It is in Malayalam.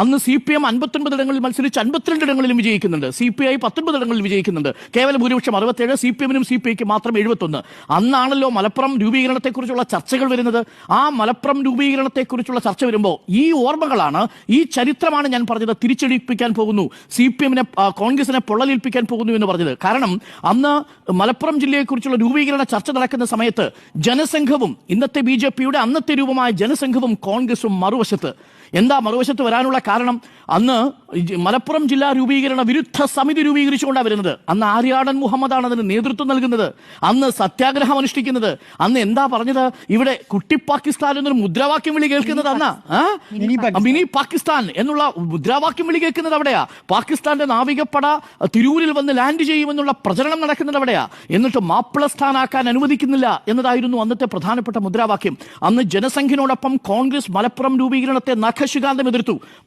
അന്ന് സി പി എം അൻപത്തൊൻപത് ഇടങ്ങളിൽ മത്സരിച്ച് അൻപത്തിരണ്ട് ഇടങ്ങളിലും വിജയിക്കുന്നുണ്ട്. സി പി ഐ പത്തൊൻപത് ഇടങ്ങളിൽ വിജയിക്കുന്നുണ്ട്. കേവലം ഭൂരിപക്ഷം അറുപത്തേഴ് സി പി എമ്മിനും സി പി ഐക്ക് മാത്രം എഴുപത്തൊന്ന്. അന്നാണല്ലോ മലപ്പുറം രൂപീകരണത്തെക്കുറിച്ചുള്ള ചർച്ചകൾ വരുന്നത്. ആ മലപ്പുറം രൂപീകരണത്തെക്കുറിച്ചുള്ള ചർച്ച വരുമ്പോൾ ഈ ഓർമ്മകളാണ് ഈ ചരിത്രമാണ് ഞാൻ പറഞ്ഞത് തിരിച്ചടിപ്പിക്കാൻ പോകുന്നു. സി പി എമ്മിനെ കോൺഗ്രസിനെ പൊള്ളലേൽപ്പിക്കാൻ പോകുന്നു എന്ന് പറഞ്ഞത്. കാരണം അന്ന് മലപ്പുറം ജില്ലയെക്കുറിച്ചുള്ള രൂപീകരണ ചർച്ച നടക്കുന്ന സമയത്ത് ജനസംഘവും ഇന്നത്തെ ബി ജെ പിയുടെ അന്നത്തെ രൂപമായ ജനസംഘവും കോൺഗ്രസും മറുവശത്ത്. എന്താ മറുവശത്ത് വരാനുള്ള കാരണം അന്ന് മലപ്പുറം ജില്ലാ രൂപീകരണ വിരുദ്ധ സമിതി രൂപീകരിച്ചുകൊണ്ടാണ് വരുന്നത്. അന്ന് ആര്യാടൻ മുഹമ്മദാണ് അതിന് നേതൃത്വം നൽകുന്നത്. അന്ന് സത്യാഗ്രഹം അനുഷ്ഠിക്കുന്നത്. അന്ന് എന്താ പറഞ്ഞത്? ഇവിടെ കുട്ടി പാകിസ്ഥാൻ എന്നൊരു മുദ്രാവാക്യം വിളി കേൾക്കുന്നത് അന്നാ. മിനി പാകിസ്ഥാൻ. എന്നുള്ള മുദ്രാവാക്യം വിളി കേൾക്കുന്നത് അവിടെയാ. പാകിസ്ഥാന്റെ നാവികപ്പട തിരൂരിൽ വന്ന് ലാൻഡ് ചെയ്യുമെന്നുള്ള പ്രചരണം നടക്കുന്നത് അവിടെയാ. എന്നിട്ട് മാപ്പിള മാപ്പിളസ്ഥാനാക്കാൻ അനുവദിക്കുന്നില്ല എന്നതായിരുന്നു അന്നത്തെ പ്രധാനപ്പെട്ട മുദ്രാവാക്യം. അന്ന് ജനസംഖ്യനോടൊപ്പം കോൺഗ്രസ് മലപ്പുറം രൂപീകരണത്തെ നഖശികാന്തം എതിർത്തു.